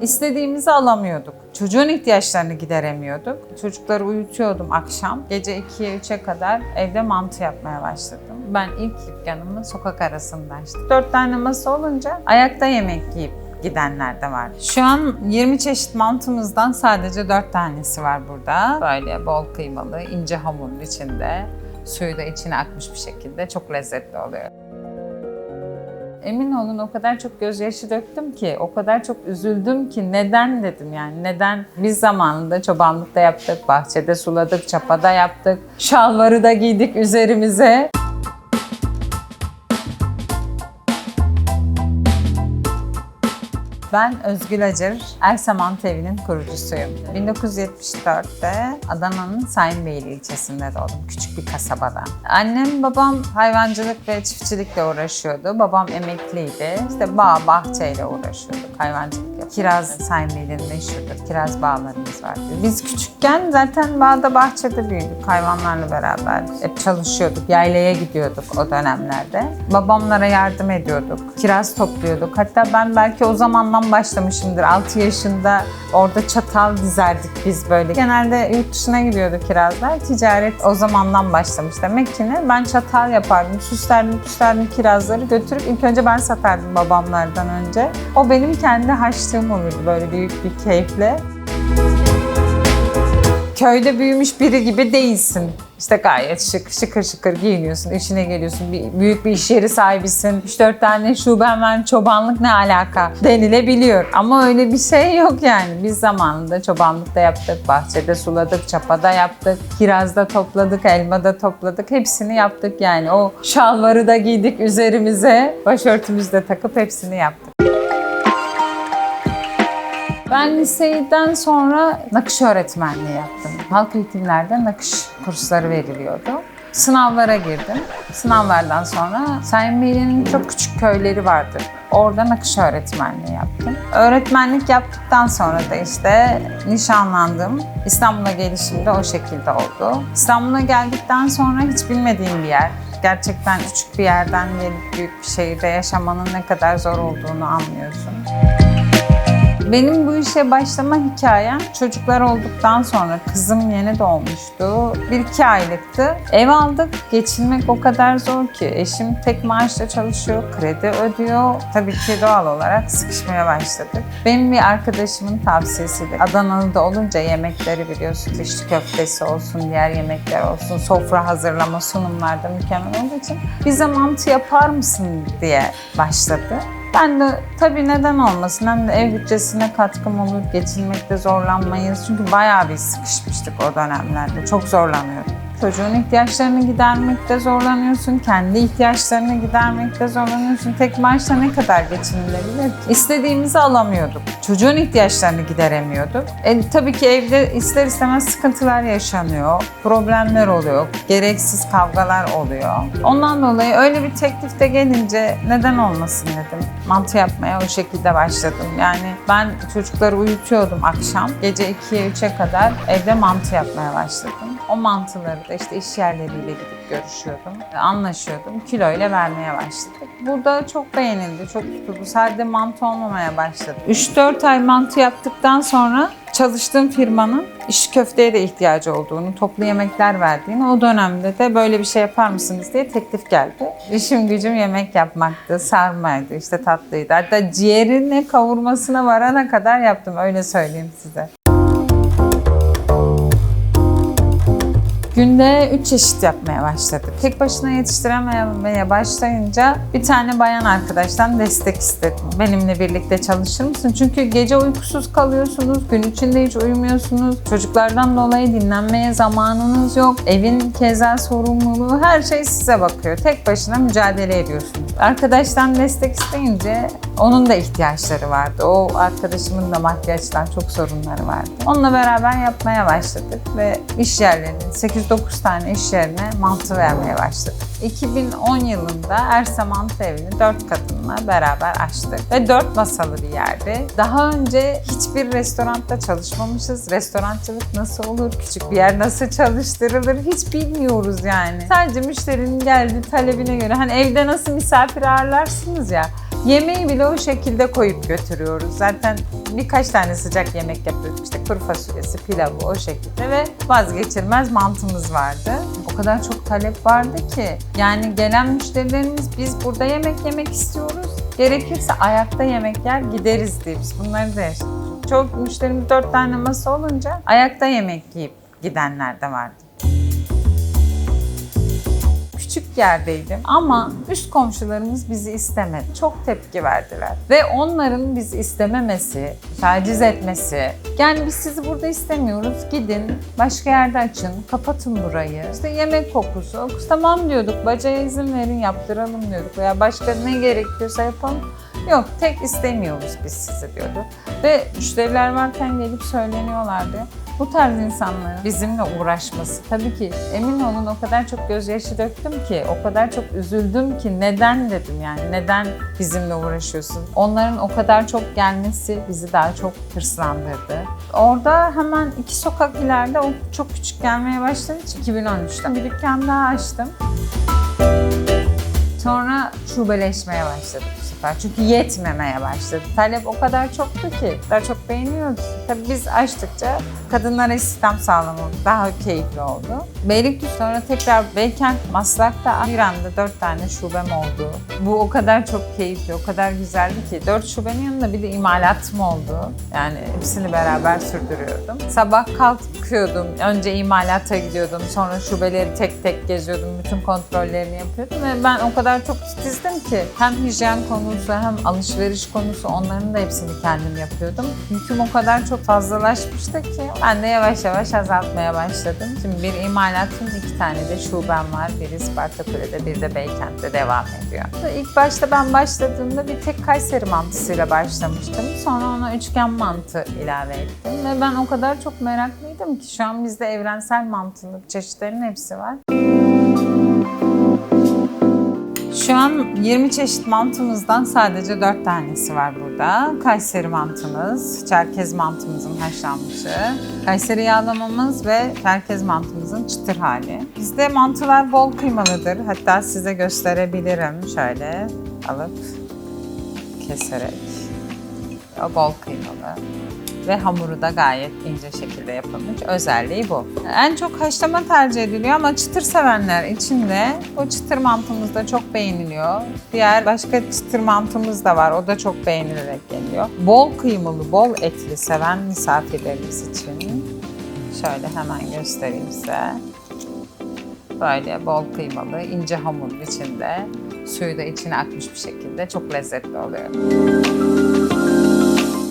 İstediğimizi alamıyorduk. Çocuğun ihtiyaçlarını gideremiyorduk. Çocukları uyutuyordum akşam. Gece 2'ye 3'e kadar evde mantı yapmaya başladım. Ben ilk dükkanımı sokak arasında açtım. 4 tane masa olunca ayakta yemek yiyip gidenler de var. Şu an 20 çeşit mantımızdan sadece 4 tanesi var burada. Böyle bol kıymalı, ince hamurun içinde. Suyu da içine akmış bir şekilde çok lezzetli oluyor. Emin olun o kadar çok gözyaşı döktüm ki, o kadar çok üzüldüm ki neden dedim yani neden? Biz zamanında çobanlıkta yaptık, bahçede suladık, çapada yaptık, şalvarı da giydik üzerimize. Ben Özgül Acar, Ersamant Evi'nin kurucusuyum. 1974'te Adana'nın Sayınbeyli ilçesinde doğdum, küçük bir kasabada. Annem, babam hayvancılık ve çiftçilikle uğraşıyordu. Babam emekliydi. İşte bağ, bahçeyle uğraşıyorduk, hayvancılık. Kiraz Sayınbeyli'nin meşhurdur, kiraz bağlarımız vardı. Biz küçükken zaten bağda, bahçede büyüdük, hayvanlarla beraber. Hep çalışıyorduk, yaylaya gidiyorduk o dönemlerde. Babamlara yardım ediyorduk, kiraz topluyorduk. Hatta ben belki o zamandan başlamışımdır. 6 yaşında orada çatal dizerdik biz böyle. Genelde yurt dışına gidiyordu kirazlar. Ticaret o zamandan başlamış demek ki ne? Ben çatal yapardım, süslerdim, süslerdim kirazları götürüp ilk önce ben satardım babamlardan önce. O benim kendi haçlığım olurdu böyle büyük bir keyifle köyde büyümüş biri gibi değilsin. İşte gayet şık, şıkır şıkır giyiniyorsun, işine geliyorsun, bir, büyük bir iş yeri sahibisin. 3-4 tane şuben var, çobanlık ne alaka denilebiliyor. Ama öyle bir şey yok yani. Biz zamanında çobanlıkta yaptık, bahçede suladık, çapada yaptık, kirazda topladık, elmada topladık. Hepsini yaptık yani. O şalvarı da giydik üzerimize, başörtümüzü de takıp hepsini yaptık. Ben liseyden sonra nakış öğretmenliği yaptım. Halk eğitimlerde nakış kursları veriliyordu. Sınavlara girdim. Sınavlardan sonra Sayın çok küçük köyleri vardı. Orada nakış öğretmenliği yaptım. Öğretmenlik yaptıktan sonra da işte nişanlandım. İstanbul'a gelişim de o şekilde oldu. İstanbul'a geldikten sonra hiç bilmediğim bir yer. Gerçekten küçük bir yerden gelip büyük bir şehirde yaşamanın ne kadar zor olduğunu anlıyorsun. Benim bu işe başlama hikayem çocuklar olduktan sonra kızım yeni doğmuştu. Bir iki aylıktı. Ev aldık. Geçinmek o kadar zor ki. Eşim tek maaşla çalışıyor. Kredi ödüyor. Tabii ki doğal olarak sıkışmaya başladık. Benim bir arkadaşımın tavsiyesiyle Adanalı'da olunca yemekleri biliyorsunuz. İşte köftesi olsun, diğer yemekler olsun. Sofra hazırlama, sunumlarda mükemmel olduğu için bize mantı yapar mısın diye başladı. Ben de tabii neden olmasın hem de ev bütçesine katkım olur, geçinmekte zorlanmayız. Çünkü bayağı bir sıkışmıştık o dönemlerde, çok zorlanıyordum. Çocuğun ihtiyaçlarını gidermekte zorlanıyorsun, kendi ihtiyaçlarını gidermekte zorlanıyorsun. Tek maaşla ne kadar geçinilebilir ki? İstediğimizi alamıyorduk. Çocuğun ihtiyaçlarını gideremiyorduk. E, tabii ki evde ister istemez sıkıntılar yaşanıyor, problemler oluyor, gereksiz kavgalar oluyor. Ondan dolayı öyle bir teklifte gelince neden olmasın dedim. Mantı yapmaya o şekilde başladım. Yani ben çocukları uyutuyordum akşam. Gece 2'ye 3'e kadar evde mantı yapmaya başladım. O mantıları da işte iş yerleriyle gidip görüşüyordum. Anlaşıyordum. Kiloyla vermeye başladık. Burada çok beğenildi, çok tutuldu. Sadece mantı olmamaya başladı. 3-4 ay mantı yaptıktan sonra çalıştığım firmanın iş köfteye de ihtiyacı olduğunu, toplu yemekler verdiğini, o dönemde de böyle bir şey yapar mısınız diye teklif geldi. İşim gücüm yemek yapmaktı, sarmaydı, işte tatlıydı. Hatta ciğerini kavurmasına varana kadar yaptım, öyle söyleyeyim size. Günde 3 çeşit yapmaya başladık. Tek başına yetiştirememeye başlayınca bir tane bayan arkadaştan destek istedim. Benimle birlikte çalışır mısın? Çünkü gece uykusuz kalıyorsunuz, gün içinde hiç uyumuyorsunuz. Çocuklardan dolayı dinlenmeye zamanınız yok. Evin keza sorumluluğu, her şey size bakıyor. Tek başına mücadele ediyorsunuz. Arkadaştan destek isteyince onun da ihtiyaçları vardı. O arkadaşımın da açıdan çok sorunları vardı. Onunla beraber yapmaya başladık ve iş yerlerinin 8-9 tane iş yerine mantı vermeye başladık. 2010 yılında Erse Mantı Evi'ni 4 kadınla beraber açtık ve 4 masalı bir yerdi. Daha önce hiçbir restoranda çalışmamışız. Restorancılık nasıl olur, küçük bir yer nasıl çalıştırılır hiç bilmiyoruz yani. Sadece müşterinin geldiği talebine göre hani evde nasıl misafir ağırlarsınız ya Yemeği bile o şekilde koyup götürüyoruz. Zaten birkaç tane sıcak yemek yapıyorduk. İşte kuru fasulyesi, pilavı o şekilde ve vazgeçilmez mantımız vardı. O kadar çok talep vardı ki yani gelen müşterilerimiz biz burada yemek yemek istiyoruz. Gerekirse ayakta yemek yer gideriz diye biz bunları da yaşadık. Çok müşterimiz dört tane masa olunca ayakta yemek yiyip gidenler de vardı yerdeydim ama üst komşularımız bizi istemedi. Çok tepki verdiler. Ve onların bizi istememesi, taciz etmesi, yani biz sizi burada istemiyoruz, gidin başka yerde açın, kapatın burayı. İşte yemek kokusu, tamam diyorduk, bacaya izin verin yaptıralım diyorduk veya başka ne gerekiyorsa yapalım. Yok tek istemiyoruz biz sizi diyordu. Ve müşteriler varken gelip söyleniyorlardı. Bu tarz insanların bizimle uğraşması tabii ki emin olun o kadar çok gözyaşı döktüm ki, o kadar çok üzüldüm ki neden dedim yani neden bizimle uğraşıyorsun? Onların o kadar çok gelmesi bizi daha çok hırslandırdı. Orada hemen iki sokak ileride o çok küçük gelmeye başladı. 2013'te bir dükkan daha açtım. Sonra şubeleşmeye başladık bu sefer. Çünkü yetmemeye başladı. Talep o kadar çoktu ki. Daha çok beğeniyoruz. Tabii biz açtıkça kadınlara istihdam sağlamamız daha keyifli oldu. Beylikdüzü sonra tekrar Beykent, Maslak'ta bir anda dört tane şubem oldu. Bu o kadar çok keyifli, o kadar güzeldi ki. Dört şubenin yanında bir de imalatım oldu. Yani hepsini beraber sürdürüyordum. Sabah kalkıyordum, önce imalata gidiyordum, sonra şubeleri tek tek geziyordum, bütün kontrollerini yapıyordum ve ben o kadar çok titizdim ki hem hijyen konusu hem alışveriş konusu onların da hepsini kendim yapıyordum. Yüküm o kadar çok fazlalaşmıştı ki ben de yavaş yavaş azaltmaya başladım. Şimdi bir imalatım, iki tane de şubem var. Biri Spartakule'de, bir de Beykent'te devam ediyor. İlk başta ben başladığımda bir tek Kayseri mantısıyla başlamıştım. Sonra ona üçgen mantı ilave ettim ve ben o kadar çok meraklıydım ki şu an bizde evrensel mantının çeşitlerinin hepsi var. Şu an 20 çeşit mantımızdan sadece 4 tanesi var burada. Kayseri mantımız, Çerkez mantımızın haşlanmışı, Kayseri yağlamamız ve Çerkez mantımızın çıtır hali. Bizde mantılar bol kıymalıdır. Hatta size gösterebilirim. Şöyle alıp keserek. O bol kıymalı ve hamuru da gayet ince şekilde yapılmış. Özelliği bu. En çok haşlama tercih ediliyor ama çıtır sevenler için de bu çıtır mantımız da çok beğeniliyor. Diğer başka çıtır mantımız da var. O da çok beğenilerek geliyor. Bol kıymalı, bol etli seven misafirlerimiz için şöyle hemen göstereyim size. Böyle bol kıymalı, ince hamurun içinde suyu da içine akmış bir şekilde çok lezzetli oluyor.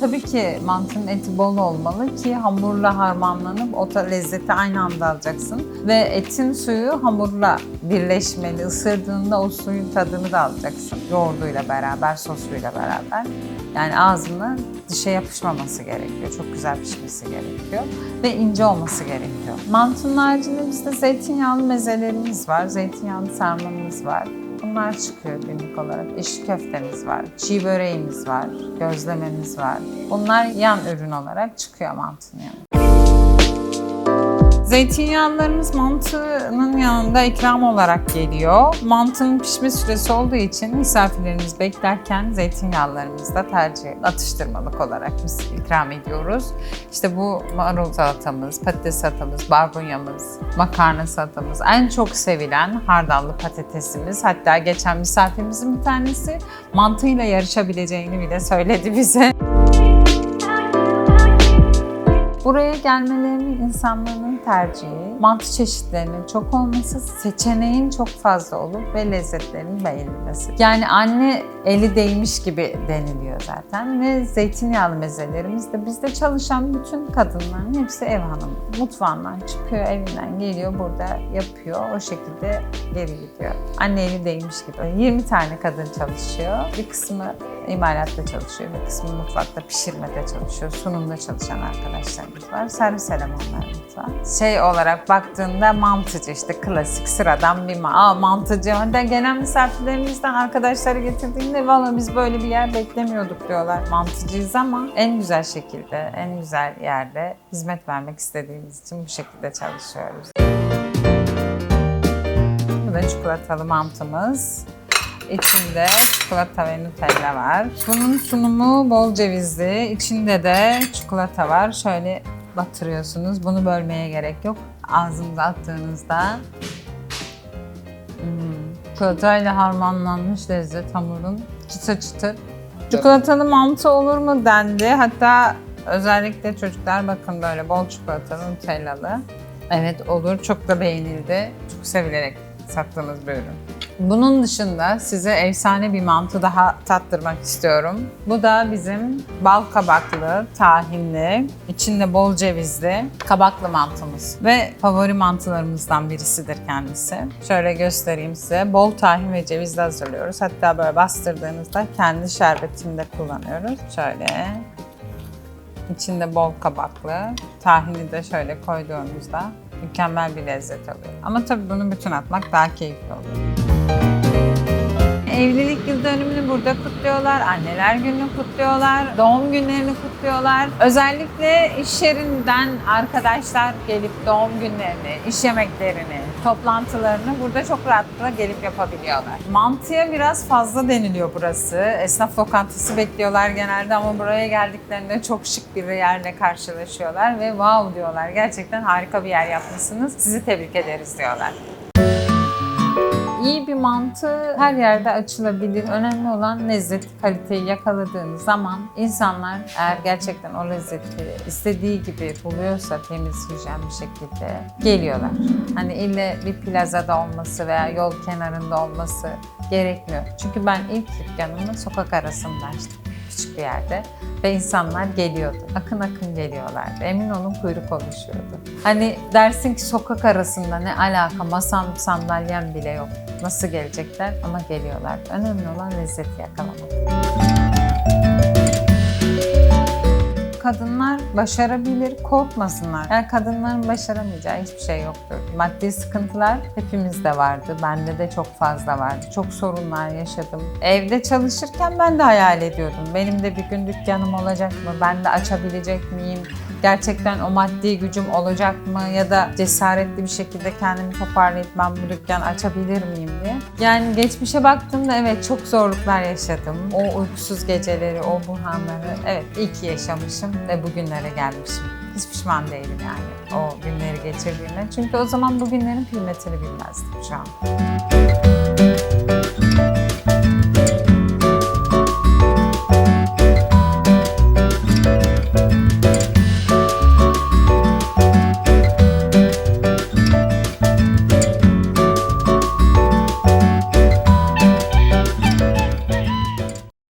Tabii ki mantının eti bol olmalı ki hamurla harmanlanıp o lezzeti aynı anda alacaksın. Ve etin suyu hamurla birleşmeli. Isırdığında o suyun tadını da alacaksın. Yoğurduyla beraber, sosuyla beraber. Yani ağzına dişe yapışmaması gerekiyor. Çok güzel pişmesi gerekiyor. Ve ince olması gerekiyor. Mantının haricinde bizde zeytinyağlı mezelerimiz var. Zeytinyağlı sarmamız var. Bunlar çıkıyor günlük olarak. İş köftemiz var, çiğ böreğimiz var, gözlememiz var. Bunlar yan ürün olarak çıkıyor mantının yanında. Zeytinyağlılarımız mantının yanında ikram olarak geliyor. Mantının pişme süresi olduğu için misafirlerimiz beklerken zeytinyağlılarımızı da tercih atıştırmalık olarak biz ikram ediyoruz. İşte bu marul salatamız, patates salatamız, barbunyamız, makarna salatamız, en çok sevilen hardallı patatesimiz. Hatta geçen misafirimizin bir tanesi mantıyla yarışabileceğini bile söyledi bize. Buraya gelmelerini insanların tercihi, mantı çeşitlerinin çok olması, seçeneğin çok fazla olup ve lezzetlerin beğenilmesi. Yani anne eli değmiş gibi deniliyor zaten ve zeytinyağlı mezelerimiz de bizde çalışan bütün kadınların hepsi ev hanımı. Mutfağından çıkıyor, evinden geliyor, burada yapıyor, o şekilde geri gidiyor. Anne eli değmiş gibi. 20 tane kadın çalışıyor. Bir kısmı imalatta çalışıyor, bir kısmı mutfakta pişirmede çalışıyor, sunumda çalışan arkadaşlarımız var. Servis elemanlarımız var. Şey olarak baktığında mantıcı işte klasik sıradan bir ma Aa, mantıcı. Hatta gelen misafirlerimizden arkadaşları getirdiğinde valla biz böyle bir yer beklemiyorduk diyorlar. Mantıcıyız ama en güzel şekilde, en güzel yerde hizmet vermek istediğimiz için bu şekilde çalışıyoruz. Bu da çikolatalı mantımız. İçinde çikolata ve Nutella var. Bunun sunumu bol cevizli. İçinde de çikolata var. Şöyle batırıyorsunuz. Bunu bölmeye gerek yok. Ağzınıza attığınızda hmm, çikolatayla harmanlanmış lezzet hamurun çıtır çıtır. Çikolatalı mantı olur mu dendi. Hatta özellikle çocuklar bakın böyle bol çikolatalı Nutellalı. Evet olur. Çok da beğenildi. Çok sevilerek sattığımız bir ürün. Bunun dışında size efsane bir mantı daha tattırmak istiyorum. Bu da bizim bal kabaklı, tahinli, içinde bol cevizli kabaklı mantımız. Ve favori mantılarımızdan birisidir kendisi. Şöyle göstereyim size. Bol tahin ve cevizle hazırlıyoruz. Hatta böyle bastırdığınızda kendi şerbetini de kullanıyoruz. Şöyle İçinde bol kabaklı. Tahini de şöyle koyduğumuzda mükemmel bir lezzet alıyor. Ama tabii bunu bütün atmak daha keyifli oluyor. Evlilik yıl dönümünü burada kutluyorlar, anneler gününü kutluyorlar, doğum günlerini kutluyorlar. Özellikle iş yerinden arkadaşlar gelip doğum günlerini, iş yemeklerini, toplantılarını burada çok rahatlıkla gelip yapabiliyorlar. Mantıya biraz fazla deniliyor burası. Esnaf lokantası bekliyorlar genelde ama buraya geldiklerinde çok şık bir yerle karşılaşıyorlar ve wow diyorlar. Gerçekten harika bir yer yapmışsınız. Sizi tebrik ederiz diyorlar. İyi bir mantı her yerde açılabilir. Önemli olan lezzeti, kaliteyi yakaladığınız zaman insanlar eğer gerçekten o lezzeti istediği gibi buluyorsa temiz, hijyen bir şekilde geliyorlar. Hani ille bir plazada olması veya yol kenarında olması gerekmiyor. Çünkü ben ilk dükkanımı sokak arasında açtım küçük bir yerde ve insanlar geliyordu. Akın akın geliyorlardı. Emin olun kuyruk oluşuyordu. Hani dersin ki sokak arasında ne alaka masam sandalyem bile yok. Nasıl gelecekler ama geliyorlar. Önemli olan lezzeti yakalamak. kadınlar başarabilir, korkmasınlar. Yani kadınların başaramayacağı hiçbir şey yoktur. Maddi sıkıntılar hepimizde vardı. Bende de çok fazla vardı. Çok sorunlar yaşadım. Evde çalışırken ben de hayal ediyordum. Benim de bir gün dükkanım olacak mı? Ben de açabilecek miyim? Gerçekten o maddi gücüm olacak mı? Ya da cesaretli bir şekilde kendimi toparlayıp ben bu dükkan açabilir miyim diye. Yani geçmişe baktığımda evet çok zorluklar yaşadım. O uykusuz geceleri, o buhranları evet iyi ki yaşamışım ve bugünlere gelmişim. Hiç pişman değilim yani o günleri geçirdiğime. Çünkü o zaman bu günlerin kıymetini bilmezdim şu an.